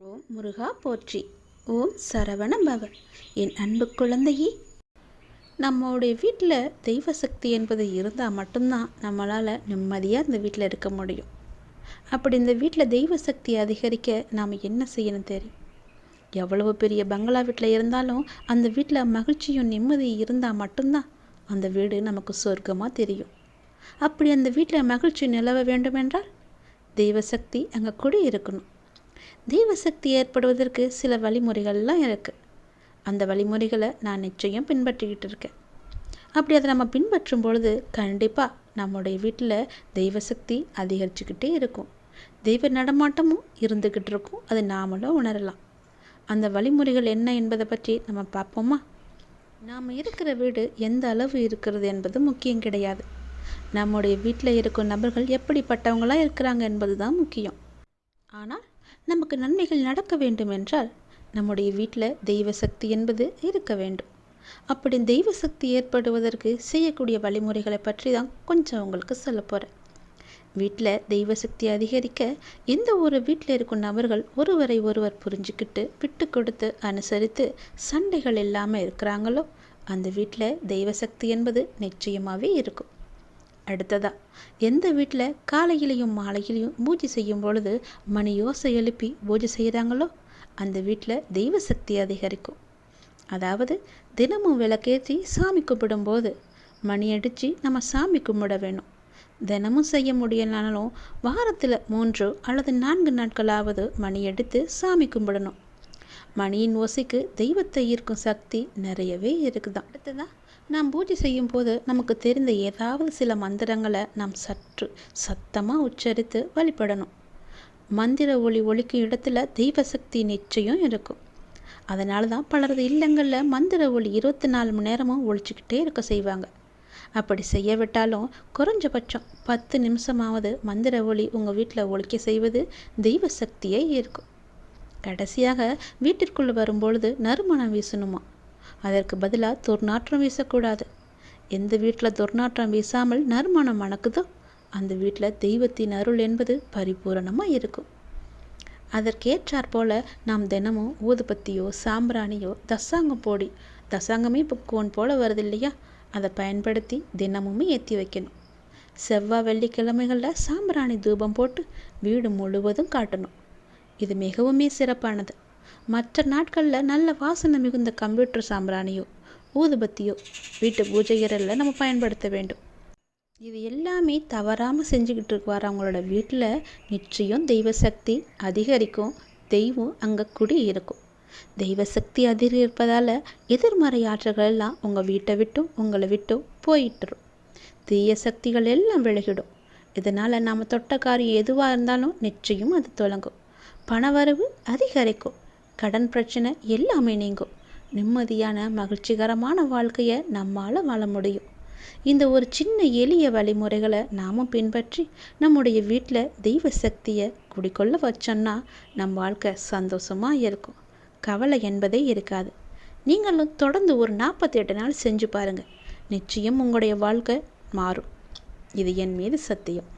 ஓம் முருகா போற்றி. ஓம் சரவண பவ என் அன்பு குழந்தையே. நம்மளுடைய வீட்டில் தெய்வ சக்தி என்பது இருந்தால் மட்டும்தான் நம்மளால் நிம்மதியாக இந்த வீட்டில் இருக்க முடியும். அப்படி இந்த வீட்டில் தெய்வ சக்தி அதிகரிக்க நாம் என்ன செய்யணும் தெரியும்? எவ்வளவு பெரிய பங்களா வீட்டில் இருந்தாலும் அந்த வீட்டில் மகிழ்ச்சியும் நிம்மதியும் இருந்தால் மட்டும்தான் அந்த வீடு நமக்கு சொர்க்கமாக தெரியும். அப்படி அந்த வீட்டில் மகிழ்ச்சி நிலவ வேண்டுமென்றால் தெய்வ சக்தி அங்கே குடி இருக்கணும் தெய்வ சக்தி ஏற்படுவதற்கு சில வழிமுறைகள்லாம் இருக்குது அந்த வழிமுறைகளை நான் நிச்சயம் பின்பற்றிக்கிட்டு இருக்கேன். அப்படி அதை நம்ம பின்பற்றும் பொழுது கண்டிப்பாக நம்முடைய வீட்டில் தெய்வ சக்தி அதிகரிச்சுக்கிட்டே இருக்கும். தெய்வ நடமாட்டமும் இருந்துக்கிட்டு இருக்கும். அது நாமளும் உணரலாம். அந்த வழிமுறைகள் என்ன என்பதை பற்றி நம்ம பார்ப்போமா? நாம் இருக்கிற வீடு எந்த அளவு இருக்கிறது என்பது முக்கியம் கிடையாது. நம்முடைய வீட்டில் இருக்கும் நபர்கள் எப்படிப்பட்டவங்களாக இருக்கிறாங்க என்பது தான் முக்கியம். ஆனால் நமக்கு நன்மைகள் நடக்க வேண்டும் என்றால் நம்முடைய வீட்டில் தெய்வ சக்தி என்பது இருக்க வேண்டும். அப்படி தெய்வ சக்தி ஏற்படுவதற்கு செய்யக்கூடிய வழிமுறைகளை பற்றி தான் கொஞ்சம் உங்களுக்கு சொல்ல போகிறேன் வீட்டில் தெய்வ சக்தி அதிகரிக்க எந்த ஒரு வீட்டில் இருக்கும் நபர்கள் ஒருவரை ஒருவர் புரிஞ்சுக்கிட்டு விட்டு கொடுத்து அனுசரித்து சண்டைகள் இல்லாமல் இருக்கிறாங்களோ அந்த வீட்டில் தெய்வ சக்தி என்பது நிச்சயமாகவே இருக்கும். அடுத்ததா. எந்த வீட்டில் காலையிலையும் மாலையிலையும் பூஜை செய்யும் பொழுது மணி யோசை எழுப்பி பூஜை செய்கிறாங்களோ அந்த வீட்டில் தெய்வ சக்தி அதிகரிக்கும். அதாவது தினமும் விளக்கேற்றி சாமி கும்பிடும்போது மணி அடித்து நம்ம சாமி கும்பிட வேணும். தினமும் செய்ய முடியலனாலும் வாரத்தில் மூன்று அல்லது நான்கு நாட்களாவது மணி எடுத்து சாமி கும்பிடணும். மணியின் ஓசைக்கு தெய்வத்தை ஈர்க்கும் சக்தி நிறையவே இருக்குதான். அடுத்ததான் நாம் பூஜை செய்யும் போது நமக்கு தெரிந்த ஏதாவது சில மந்திரங்களை நாம் சற்று சத்தமாக உச்சரித்து வழிபடணும். மந்திர ஒளி ஒழிக்கும் இடத்துல தெய்வ சக்தி நிச்சயம் இருக்கும். அதனால தான் பலரது இல்லங்களில் மந்திர ஒளி இருபத்தி நாலு மணி நேரமும் ஒழிச்சிக்கிட்டே இருக்க செய்வாங்க. அப்படி செய்ய விட்டாலும் குறைஞ்சபட்சம் பத்து நிமிஷமாவது மந்திர ஒளி உங்கள் வீட்டில் ஒழிக்க செய்வது தெய்வ சக்தியை இருக்கும். கடைசியாக வீட்டிற்குள் வரும்பொழுது நறுமணம் வீசணுமா? அதற்கு பதிலாக துர்நாற்றம் வீசக்கூடாது. எந்த வீட்டில் துர்நாற்றம் வீசாமல் நறுமணம் மணக்குதோ அந்த வீட்டில் தெய்வத்தின் அருள் என்பது பரிபூரணமாக இருக்கும். அதற்கேற்றாற் போல நாம் தினமும் ஊதுபத்தியோ சாம்பிராணியோ தசாங்கம் போடி தசாங்கமே இப்போ கோன் போல வருது இல்லையா அதை பயன்படுத்தி தினமுமே ஏற்றி வைக்கணும். செவ்வாய் வெள்ளிக்கிழமைகளில் சாம்பிராணி தூபம் போட்டு வீடு முழுவதும் காட்டணும். இது மிகவுமே சிறப்பானது. மற்ற நாட்களில் நல்ல வாசனை மிகுந்த கம்ப்யூட்டர் சாம்பிராணியோ ஊதுபத்தியோ வீட்டு பூஜைகளில் நம்ம பயன்படுத்த வேண்டும். இது எல்லாமே தவறாமல் செஞ்சுக்கிட்டு அவங்களோட வீட்டில் நிச்சயம் தெய்வ சக்தி அதிகரிக்கும் தெய்வம் அங்கே குடி இருக்கும். தெய்வ சக்தி அதிகரிப்பதால் எதிர்மறை ஆற்றல்கள் எல்லாம் உங்கள் வீட்டை விட்டும் உங்களை விட்டும் போயிட்டுரும். தீய சக்திகள் எல்லாம் விலகிடும். இதனால் நாம் தொட்ட காரியம் எதுவாக இருந்தாலும் நிச்சயம் அது தொடங்கும் பணவரவு அதிகரிக்கும். கடன் பிரச்சனை எல்லாமே நீங்கும். நிம்மதியான மகிழ்ச்சிகரமான வாழ்க்கையை நம்மால் வாழ முடியும். இந்த ஒரு சின்ன எளிய வழிமுறைகளை நாமும் பின்பற்றி நம்முடைய வீட்டில் தெய்வ சக்தியை குடிக்கொள்ள வச்சோன்னா நம் வாழ்க்கை சந்தோஷமாக இருக்கும். கவலை என்பதே இருக்காது. நீங்களும் தொடர்ந்து ஒரு நாற்பத்தி எட்டு நாள் செஞ்சு பாருங்கள் நிச்சயம் உங்களுடைய வாழ்க்கை மாறும். இது என் மீது சத்தியம்.